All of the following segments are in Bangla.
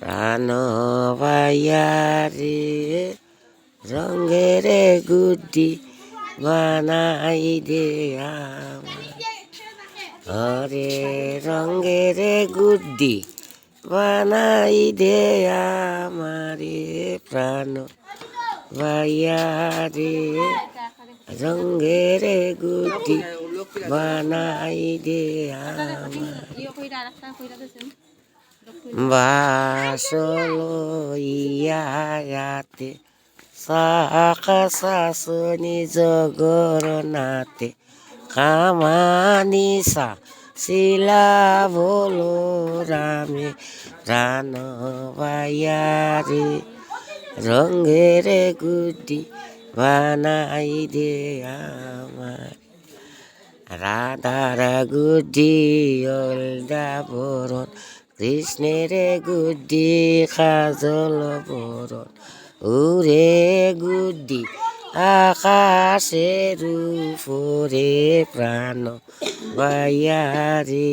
প্রাণ রে রঙের গুড্ডি বানাই দে হরে রঙের গুড্ডি বানাই দে আমারে প্রাণ। রে রঙের গুড্ডি বানাই দে আমার। ইয়ে কইরা আরেকটা কইরা দিছেন বাসলো ইয়াতে সাকা শাসনি জগরনাথে কামানিসা শিলা বলো রামে প্রাণ বায়ারে রঙের গুড্ডি বানাই দে আমার রাধার গুড্ডি অলদা বরণ কৃষ্ণের গুড্ডি খাজল বরণ উরে গুড্ডি আকাশের উপরে প্রাণ বায়ারে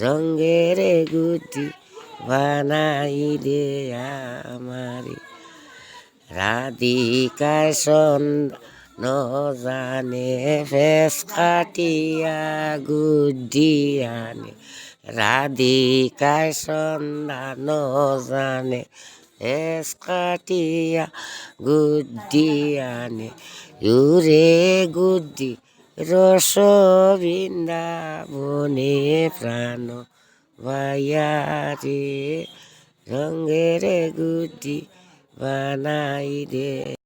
রঙের গুড্ডি বানাই দে আমারে। রাধিকায় সন্ধ্যা ন জানে ফেস কাটিয়া গুডিয়ানে রাধিকায় সন্ধ্যা ন জানে ফেস কাটিয়া আনে ইউরে গুড্ডি রস বৃন্দাবনে প্রাণ বায়ারে রঙের গুড্ডি বানাই দে